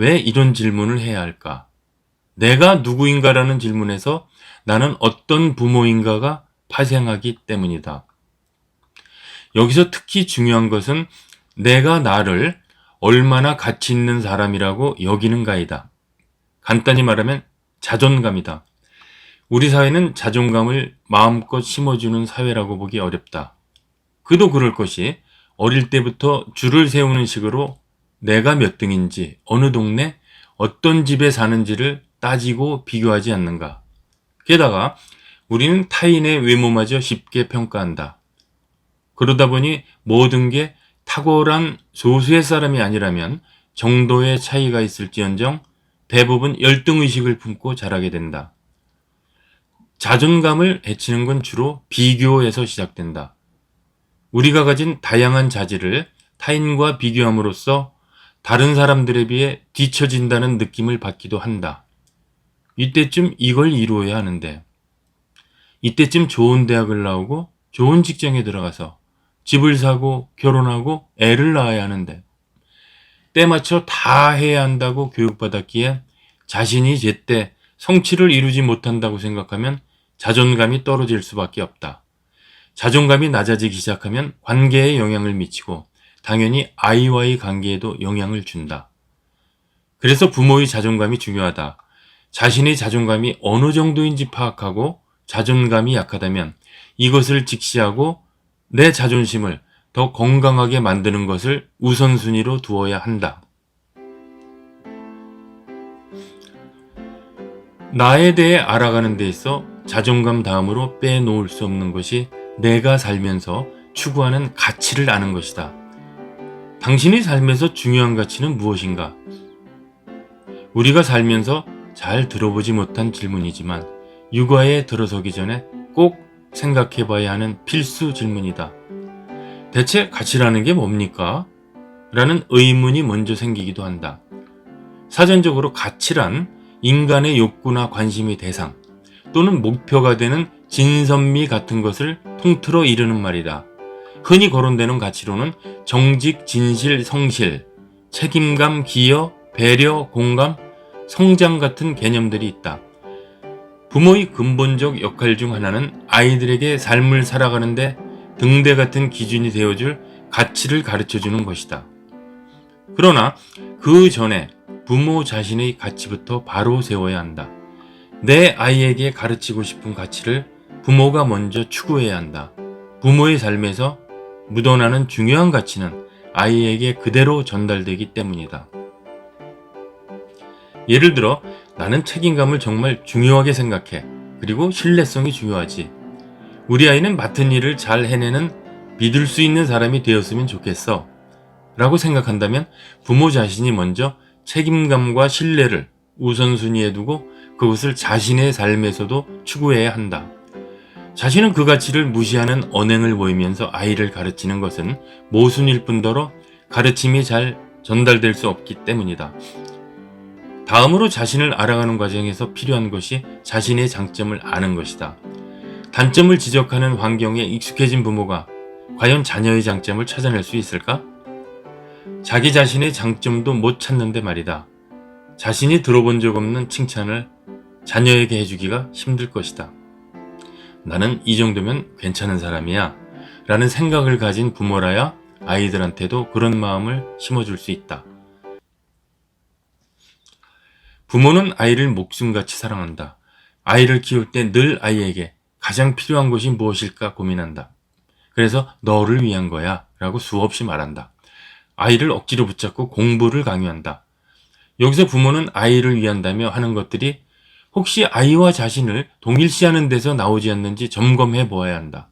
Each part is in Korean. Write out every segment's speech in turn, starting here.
왜 이런 질문을 해야 할까? 내가 누구인가라는 질문에서 나는 어떤 부모인가가 파생하기 때문이다. 여기서 특히 중요한 것은 내가 나를 얼마나 가치 있는 사람이라고 여기는가이다. 간단히 말하면 자존감이다. 우리 사회는 자존감을 마음껏 심어주는 사회라고 보기 어렵다. 그도 그럴 것이 어릴 때부터 줄을 세우는 식으로 내가 몇 등인지, 어느 동네, 어떤 집에 사는지를 따지고 비교하지 않는가. 게다가 우리는 타인의 외모마저 쉽게 평가한다. 그러다 보니 모든 게 탁월한 소수의 사람이 아니라면 정도의 차이가 있을지언정 대부분 열등의식을 품고 자라게 된다. 자존감을 해치는 건 주로 비교에서 시작된다. 우리가 가진 다양한 자질을 타인과 비교함으로써 다른 사람들에 비해 뒤처진다는 느낌을 받기도 한다. 이때쯤 이걸 이루어야 하는데, 이때쯤 좋은 대학을 나오고 좋은 직장에 들어가서 집을 사고 결혼하고 애를 낳아야 하는데, 때 맞춰 다 해야 한다고 교육받았기에 자신이 제때 성취를 이루지 못한다고 생각하면 자존감이 떨어질 수밖에 없다. 자존감이 낮아지기 시작하면 관계에 영향을 미치고 당연히 아이와의 관계에도 영향을 준다. 그래서 부모의 자존감이 중요하다. 자신의 자존감이 어느 정도인지 파악하고 자존감이 약하다면 이것을 직시하고 내 자존심을 더 건강하게 만드는 것을 우선순위로 두어야 한다. 나에 대해 알아가는 데 있어 자존감 다음으로 빼놓을 수 없는 것이 내가 살면서 추구하는 가치를 아는 것이다. 당신의 삶에서 중요한 가치는 무엇인가? 우리가 살면서 잘 들어보지 못한 질문이지만 육아에 들어서기 전에 꼭 생각해 봐야 하는 필수 질문이다. 대체 가치라는 게 뭡니까? 라는 의문이 먼저 생기기도 한다. 사전적으로 가치란 인간의 욕구나 관심의 대상 또는 목표가 되는 진선미 같은 것을 통틀어 이르는 말이다. 흔히 거론되는 가치로는 정직, 진실, 성실, 책임감, 기여, 배려, 공감, 성장 같은 개념들이 있다. 부모의 근본적 역할 중 하나는 아이들에게 삶을 살아가는데 등대 같은 기준이 되어줄 가치를 가르쳐 주는 것이다. 그러나 그 전에 부모 자신의 가치부터 바로 세워야 한다. 내 아이에게 가르치고 싶은 가치를 부모가 먼저 추구해야 한다. 부모의 삶에서 묻어나는 중요한 가치는 아이에게 그대로 전달되기 때문이다. 예를 들어 나는 책임감을 정말 중요하게 생각해. 그리고 신뢰성이 중요하지. 우리 아이는 맡은 일을 잘 해내는 믿을 수 있는 사람이 되었으면 좋겠어. 라고 생각한다면 부모 자신이 먼저 책임감과 신뢰를 우선순위에 두고 그것을 자신의 삶에서도 추구해야 한다. 자신은 그 가치를 무시하는 언행을 보이면서 아이를 가르치는 것은 모순일 뿐더러 가르침이 잘 전달될 수 없기 때문이다. 다음으로 자신을 알아가는 과정에서 필요한 것이 자신의 장점을 아는 것이다. 단점을 지적하는 환경에 익숙해진 부모가 과연 자녀의 장점을 찾아낼 수 있을까? 자기 자신의 장점도 못 찾는데 말이다. 자신이 들어본 적 없는 칭찬을 자녀에게 해주기가 힘들 것이다. 나는 이 정도면 괜찮은 사람이야. 라는 생각을 가진 부모라야 아이들한테도 그런 마음을 심어줄 수 있다. 부모는 아이를 목숨같이 사랑한다. 아이를 키울 때 늘 아이에게 가장 필요한 것이 무엇일까 고민한다. 그래서 너를 위한 거야 라고 수없이 말한다. 아이를 억지로 붙잡고 공부를 강요한다. 여기서 부모는 아이를 위한다며 하는 것들이 혹시 아이와 자신을 동일시하는 데서 나오지 않는지 점검해 보아야 한다.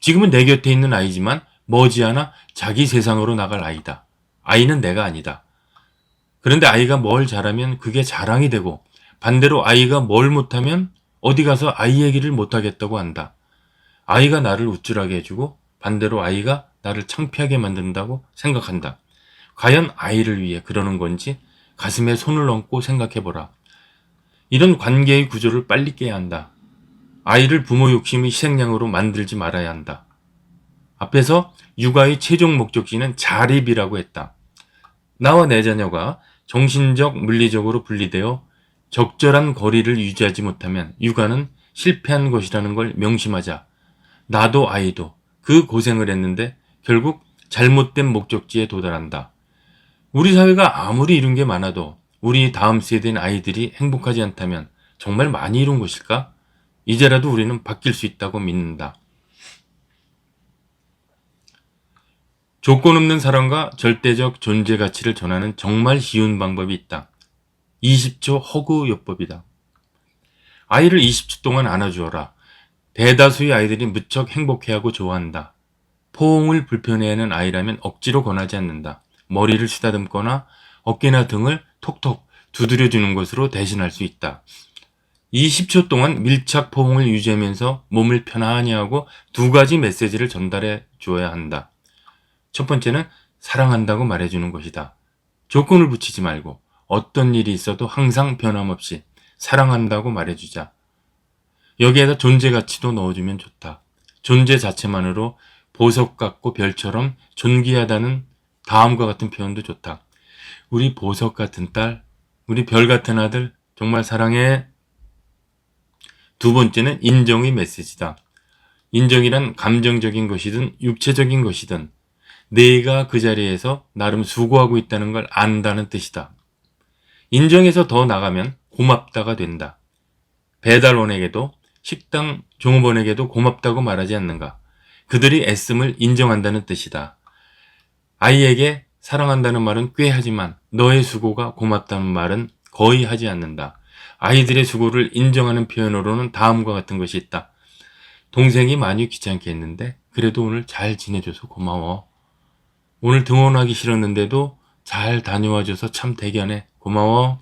지금은 내 곁에 있는 아이지만 머지않아 자기 세상으로 나갈 아이다. 아이는 내가 아니다. 그런데 아이가 뭘 잘하면 그게 자랑이 되고 반대로 아이가 뭘 못하면 어디 가서 아이 얘기를 못하겠다고 한다. 아이가 나를 우쭐하게 해주고 반대로 아이가 나를 창피하게 만든다고 생각한다. 과연 아이를 위해 그러는 건지 가슴에 손을 얹고 생각해보라. 이런 관계의 구조를 빨리 깨야 한다. 아이를 부모 욕심의 희생양으로 만들지 말아야 한다. 앞에서 육아의 최종 목적지는 자립이라고 했다. 나와 내 자녀가 정신적, 물리적으로 분리되어 적절한 거리를 유지하지 못하면 육아는 실패한 것이라는 걸 명심하자. 나도 아이도 그 고생을 했는데 결국 잘못된 목적지에 도달한다. 우리 사회가 아무리 이룬 게 많아도 우리 다음 세대인 아이들이 행복하지 않다면 정말 많이 이룬 것일까? 이제라도 우리는 바뀔 수 있다고 믿는다. 조건 없는 사랑과 절대적 존재 가치를 전하는 정말 쉬운 방법이 있다. 20초 허구요법이다. 아이를 20초 동안 안아주어라. 대다수의 아이들이 무척 행복해하고 좋아한다. 포옹을 불편해하는 아이라면 억지로 권하지 않는다. 머리를 쓰다듬거나 어깨나 등을 톡톡 두드려주는 것으로 대신할 수 있다. 20초 동안 밀착 포옹을 유지하면서 몸을 편안히 하고 두 가지 메시지를 전달해 주어야 한다. 첫 번째는 사랑한다고 말해주는 것이다. 조건을 붙이지 말고 어떤 일이 있어도 항상 변함없이 사랑한다고 말해주자. 여기에다 존재 가치도 넣어주면 좋다. 존재 자체만으로 보석 같고 별처럼 존귀하다는 다음과 같은 표현도 좋다. 우리 보석 같은 딸, 우리 별 같은 아들, 정말 사랑해. 두 번째는 인정의 메시지다. 인정이란 감정적인 것이든 육체적인 것이든 내가 그 자리에서 나름 수고하고 있다는 걸 안다는 뜻이다. 인정해서 더 나가면 고맙다가 된다. 배달원에게도 식당 종업원에게도 고맙다고 말하지 않는가. 그들이 애씀을 인정한다는 뜻이다. 아이에게 사랑한다는 말은 꽤 하지만 너의 수고가 고맙다는 말은 거의 하지 않는다. 아이들의 수고를 인정하는 표현으로는 다음과 같은 것이 있다. 동생이 많이 귀찮게 했는데 그래도 오늘 잘 지내줘서 고마워. 오늘 등원하기 싫었는데도 잘 다녀와줘서 참 대견해. 고마워.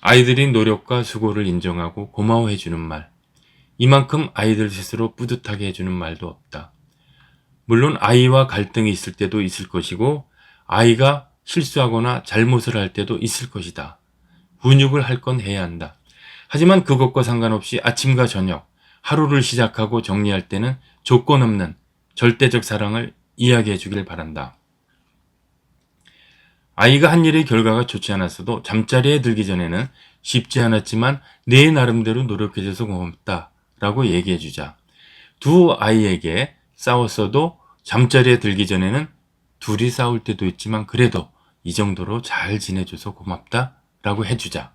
아이들이 노력과 수고를 인정하고 고마워해주는 말. 이만큼 아이들 스스로 뿌듯하게 해주는 말도 없다. 물론 아이와 갈등이 있을 때도 있을 것이고 아이가 실수하거나 잘못을 할 때도 있을 것이다. 훈육을 할 건 해야 한다. 하지만 그것과 상관없이 아침과 저녁, 하루를 시작하고 정리할 때는 조건 없는 절대적 사랑을 이야기해 주길 바란다. 아이가 한 일의 결과가 좋지 않았어도 잠자리에 들기 전에는 쉽지 않았지만 내 나름대로 노력해줘서 고맙다 라고 얘기해 주자. 두 아이에게 싸웠어도 잠자리에 들기 전에는 둘이 싸울 때도 있지만 그래도 이 정도로 잘 지내줘서 고맙다 라고 해주자.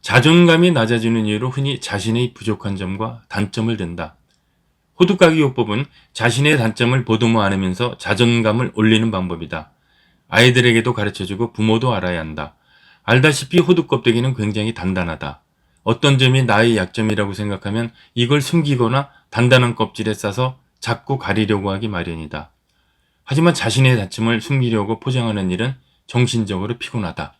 자존감이 낮아지는 이유로 흔히 자신의 부족한 점과 단점을 든다. 호두까기 요법은 자신의 단점을 보듬어 안으면서 자존감을 올리는 방법이다. 아이들에게도 가르쳐주고 부모도 알아야 한다. 알다시피 호두 껍데기는 굉장히 단단하다. 어떤 점이 나의 약점이라고 생각하면 이걸 숨기거나 단단한 껍질에 싸서 자꾸 가리려고 하기 마련이다. 하지만 자신의 단점을 숨기려고 포장하는 일은 정신적으로 피곤하다.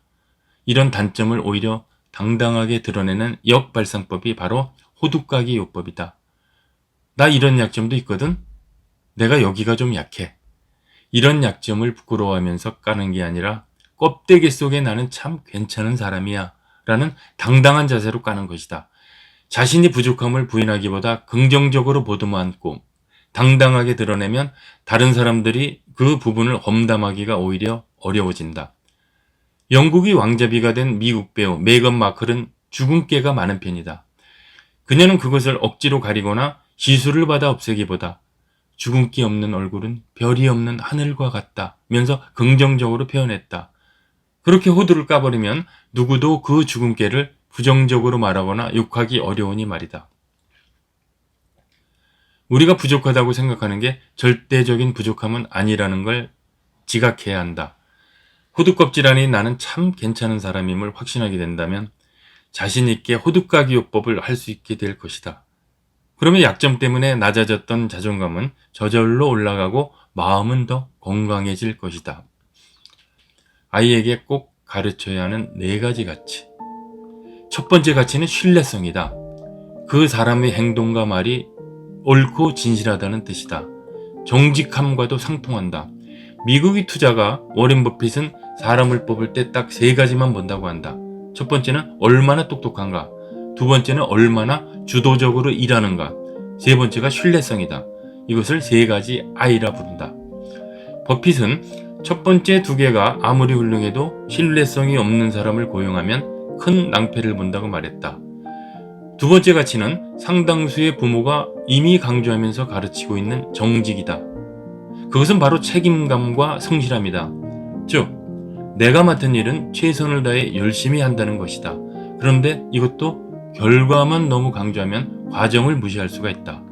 이런 단점을 오히려 당당하게 드러내는 역발상법이 바로 호두까기 요법이다. 나 이런 약점도 있거든? 내가 여기가 좀 약해. 이런 약점을 부끄러워하면서 까는 게 아니라 껍데기 속에 나는 참 괜찮은 사람이야. 라는 당당한 자세로 까는 것이다. 자신이 부족함을 부인하기보다 긍정적으로 보듬어 안고 당당하게 드러내면 다른 사람들이 그 부분을 험담하기가 오히려 어려워진다. 영국이 왕자비가 된 미국 배우 메건 마클은 주근깨가 많은 편이다. 그녀는 그것을 억지로 가리거나 시술을 받아 없애기보다 주근깨 없는 얼굴은 별이 없는 하늘과 같다 면서 긍정적으로 표현했다. 그렇게 호두를 까버리면 누구도 그 주근깨를 부정적으로 말하거나 욕하기 어려우니 말이다. 우리가 부족하다고 생각하는 게 절대적인 부족함은 아니라는 걸 지각해야 한다. 호두껍질 안에 나는 참 괜찮은 사람임을 확신하게 된다면 자신 있게 호두까기 요법을 할 수 있게 될 것이다. 그러면 약점 때문에 낮아졌던 자존감은 저절로 올라가고 마음은 더 건강해질 것이다. 아이에게 꼭 가르쳐야 하는 네 가지 가치. 첫 번째 가치는 신뢰성이다. 그 사람의 행동과 말이 옳고 진실하다는 뜻이다. 정직함과도 상통한다. 미국의 투자가 워렌 버핏은 사람을 뽑을 때 딱 세 가지만 본다고 한다. 첫 번째는 얼마나 똑똑한가. 두 번째는 얼마나 주도적으로 일하는가. 세 번째가 신뢰성이다. 이것을 세 가지 아이라 부른다. 버핏은 첫 번째 두 개가 아무리 훌륭해도 신뢰성이 없는 사람을 고용하면 큰 낭패를 본다고 말했다. 두 번째 가치는 상당수의 부모가 이미 강조하면서 가르치고 있는 정직이다. 그것은 바로 책임감과 성실함이다. 즉, 내가 맡은 일은 최선을 다해 열심히 한다는 것이다. 그런데 이것도 결과만 너무 강조하면 과정을 무시할 수가 있다.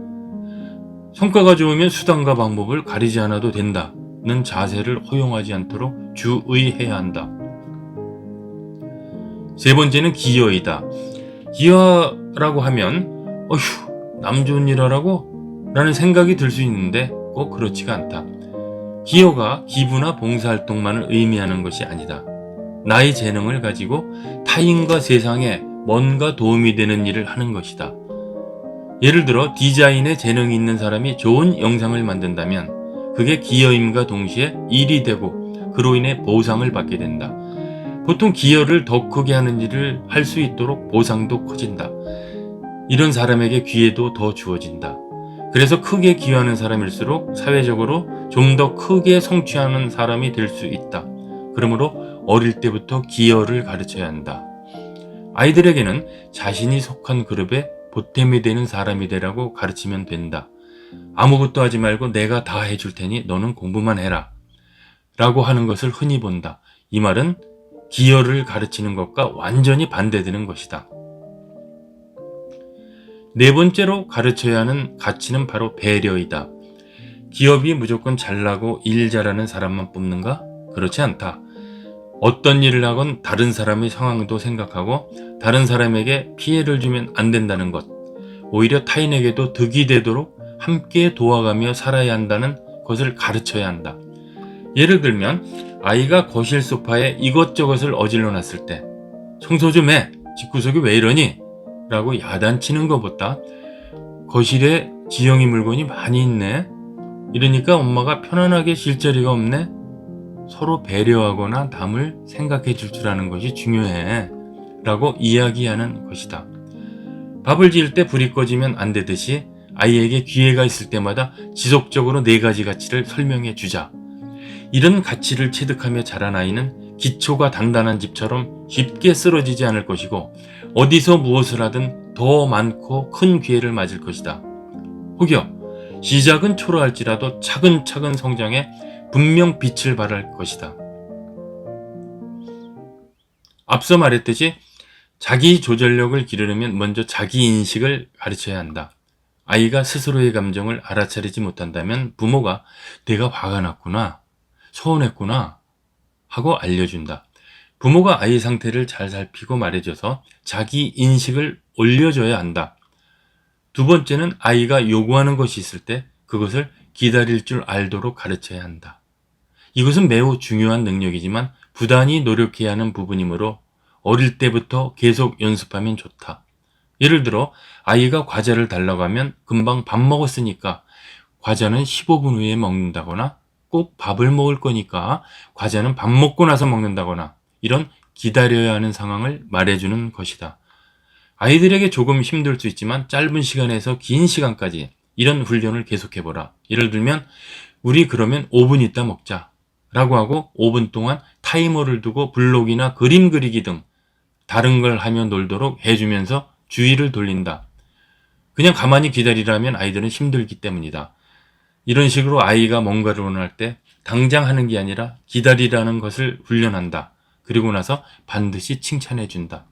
성과가 좋으면 수단과 방법을 가리지 않아도 된다는 자세를 허용하지 않도록 주의해야 한다. 세 번째는 기여이다. 기여라고 하면 어휴 남 좋은 일 하라고? 라는 생각이 들 수 있는데 꼭 그렇지가 않다. 기여가 기부나 봉사활동만을 의미하는 것이 아니다. 나의 재능을 가지고 타인과 세상에 뭔가 도움이 되는 일을 하는 것이다. 예를 들어 디자인에 재능이 있는 사람이 좋은 영상을 만든다면 그게 기여임과 동시에 일이 되고 그로 인해 보상을 받게 된다. 보통 기여를 더 크게 하는 일을 할 수 있도록 보상도 커진다. 이런 사람에게 기회도 더 주어진다. 그래서 크게 기여하는 사람일수록 사회적으로 좀 더 크게 성취하는 사람이 될 수 있다. 그러므로 어릴 때부터 기여를 가르쳐야 한다. 아이들에게는 자신이 속한 그룹에 보탬이 되는 사람이 되라고 가르치면 된다. 아무것도 하지 말고 내가 다 해줄 테니 너는 공부만 해라. 라고 하는 것을 흔히 본다. 이 말은 기여를 가르치는 것과 완전히 반대되는 것이다. 네 번째로 가르쳐야 하는 가치는 바로 배려이다. 기업이 무조건 잘나고 일 잘하는 사람만 뽑는가? 그렇지 않다. 어떤 일을 하건 다른 사람의 상황도 생각하고 다른 사람에게 피해를 주면 안 된다는 것. 오히려 타인에게도 득이 되도록 함께 도와가며 살아야 한다는 것을 가르쳐야 한다. 예를 들면 아이가 거실 소파에 이것저것을 어질러 놨을 때 청소 좀 해. 집구석이 왜 이러니? 라고 야단치는 것보다 거실에 지영이 물건이 많이 있네. 이러니까 엄마가 편안하게 쉴 자리가 없네. 서로 배려하거나 남을 생각해 줄 줄 아는 것이 중요해. 라고 이야기하는 것이다. 밥을 지을 때 불이 꺼지면 안 되듯이 아이에게 기회가 있을 때마다 지속적으로 네 가지 가치를 설명해 주자. 이런 가치를 체득하며 자란 아이는 기초가 단단한 집처럼 쉽게 쓰러지지 않을 것이고 어디서 무엇을 하든 더 많고 큰 기회를 맞을 것이다. 혹여 시작은 초라할지라도 차근차근 성장해 분명 빛을 발할 것이다. 앞서 말했듯이 자기 조절력을 기르려면 먼저 자기 인식을 가르쳐야 한다. 아이가 스스로의 감정을 알아차리지 못한다면 부모가 내가 화가 났구나, 서운했구나 하고 알려준다. 부모가 아이 상태를 잘 살피고 말해줘서 자기 인식을 올려줘야 한다. 두 번째는 아이가 요구하는 것이 있을 때 그것을 기다릴 줄 알도록 가르쳐야 한다. 이것은 매우 중요한 능력이지만 부단히 노력해야 하는 부분이므로 어릴 때부터 계속 연습하면 좋다. 예를 들어 아이가 과자를 달라고 하면 금방 밥 먹었으니까 과자는 15분 후에 먹는다거나 꼭 밥을 먹을 거니까 과자는 밥 먹고 나서 먹는다거나 이런 기다려야 하는 상황을 말해주는 것이다. 아이들에게 조금 힘들 수 있지만 짧은 시간에서 긴 시간까지 이런 훈련을 계속해보라. 예를 들면 우리 그러면 5분 있다 먹자. 라고 하고 5분 동안 타이머를 두고 블록이나 그림 그리기 등 다른 걸 하며 놀도록 해주면서 주의를 돌린다. 그냥 가만히 기다리라면 아이들은 힘들기 때문이다. 이런 식으로 아이가 뭔가를 원할 때 당장 하는 게 아니라 기다리라는 것을 훈련한다. 그리고 나서 반드시 칭찬해 준다.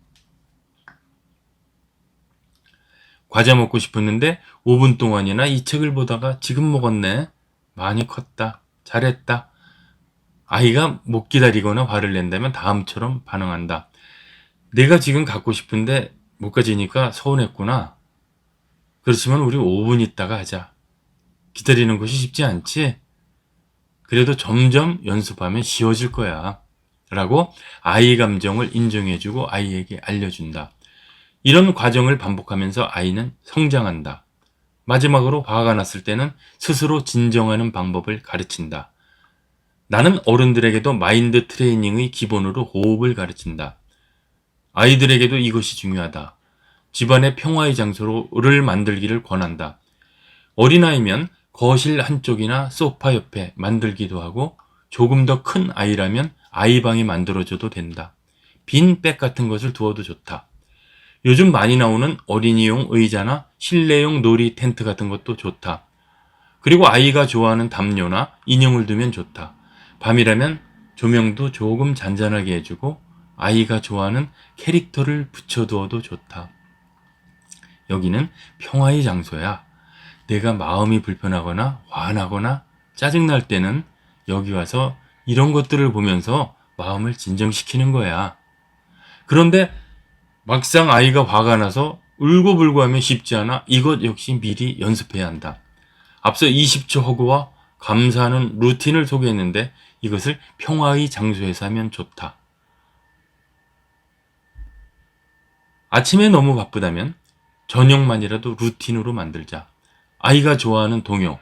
과자 먹고 싶었는데 5분 동안이나 이 책을 보다가 지금 먹었네. 많이 컸다. 잘했다. 아이가 못 기다리거나 화를 낸다면 다음처럼 반응한다. 내가 지금 갖고 싶은데 못 가지니까 서운했구나. 그렇지만 우리 5분 있다가 하자. 기다리는 것이 쉽지 않지? 그래도 점점 연습하면 쉬워질 거야. 라고 아이 감정을 인정해주고 아이에게 알려준다. 이런 과정을 반복하면서 아이는 성장한다. 마지막으로 화가 났을 때는 스스로 진정하는 방법을 가르친다. 나는 어른들에게도 마인드 트레이닝의 기본으로 호흡을 가르친다. 아이들에게도 이것이 중요하다. 집안의 평화의 장소를 만들기를 권한다. 어린아이면 거실 한쪽이나 소파 옆에 만들기도 하고 조금 더 큰 아이라면 아이방이 만들어줘도 된다. 빈 백 같은 것을 두어도 좋다. 요즘 많이 나오는 어린이용 의자나 실내용 놀이 텐트 같은 것도 좋다. 그리고 아이가 좋아하는 담요나 인형을 두면 좋다. 밤이라면 조명도 조금 잔잔하게 해주고 아이가 좋아하는 캐릭터를 붙여두어도 좋다. 여기는 평화의 장소야. 내가 마음이 불편하거나 화나거나 짜증날 때는 여기 와서 이런 것들을 보면서 마음을 진정시키는 거야. 그런데 막상 아이가 화가 나서 울고불고 하면 쉽지 않아. 이것 역시 미리 연습해야 한다. 앞서 20초 허구와 감사하는 루틴을 소개했는데 이것을 평화의 장소에서 하면 좋다. 아침에 너무 바쁘다면 저녁만이라도 루틴으로 만들자. 아이가 좋아하는 동요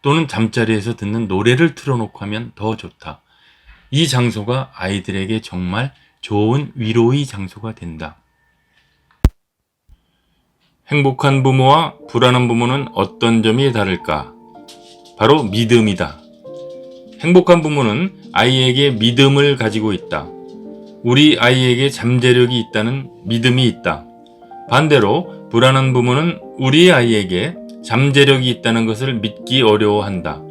또는 잠자리에서 듣는 노래를 틀어놓고 하면 더 좋다. 이 장소가 아이들에게 정말 좋은 위로의 장소가 된다. 행복한 부모와 불안한 부모는 어떤 점이 다를까? 바로 믿음이다. 행복한 부모는 아이에게 믿음을 가지고 있다. 우리 아이에게 잠재력이 있다는 믿음이 있다. 반대로 불안한 부모는 우리 아이에게 잠재력이 있다는 것을 믿기 어려워한다.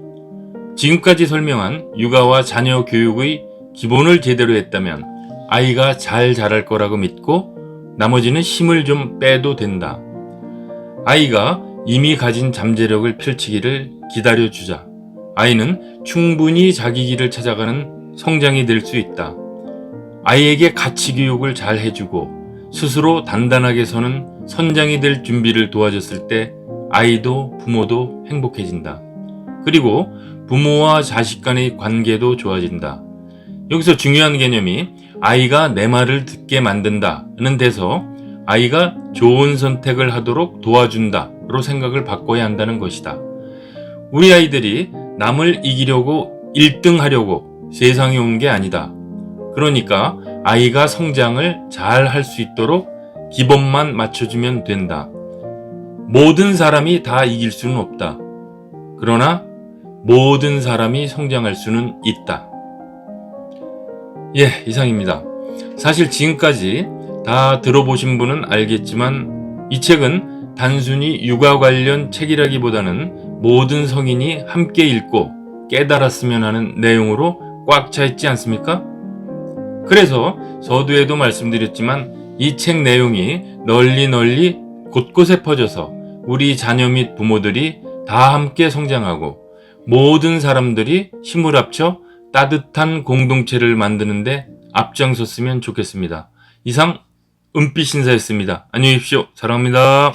지금까지 설명한 육아와 자녀 교육의 기본을 제대로 했다면 아이가 잘 자랄 거라고 믿고 나머지는 힘을 좀 빼도 된다. 아이가 이미 가진 잠재력을 펼치기를 기다려주자. 아이는 충분히 자기 길을 찾아가는 성장이 될 수 있다. 아이에게 가치 교육을 잘 해주고 스스로 단단하게 서는 선장이 될 준비를 도와줬을 때 아이도 부모도 행복해진다. 그리고 부모와 자식 간의 관계도 좋아진다. 여기서 중요한 개념이 아이가 내 말을 듣게 만든다는 데서 아이가 좋은 선택을 하도록 도와준다로 생각을 바꿔야 한다는 것이다. 우리 아이들이 남을 이기려고 1등 하려고 세상에 온 게 아니다. 그러니까 아이가 성장을 잘 할 수 있도록 기본만 맞춰주면 된다. 모든 사람이 다 이길 수는 없다. 그러나 모든 사람이 성장할 수는 있다. 예, 이상입니다. 사실 지금까지 다 들어보신 분은 알겠지만 이 책은 단순히 육아 관련 책이라기보다는 모든 성인이 함께 읽고 깨달았으면 하는 내용으로 꽉 차 있지 않습니까? 그래서 서두에도 말씀드렸지만 이 책 내용이 널리 널리 곳곳에 퍼져서 우리 자녀 및 부모들이 다 함께 성장하고 모든 사람들이 힘을 합쳐 따뜻한 공동체를 만드는데 앞장섰으면 좋겠습니다. 이상 은빛 신사였습니다. 안녕히 계십시오. 사랑합니다.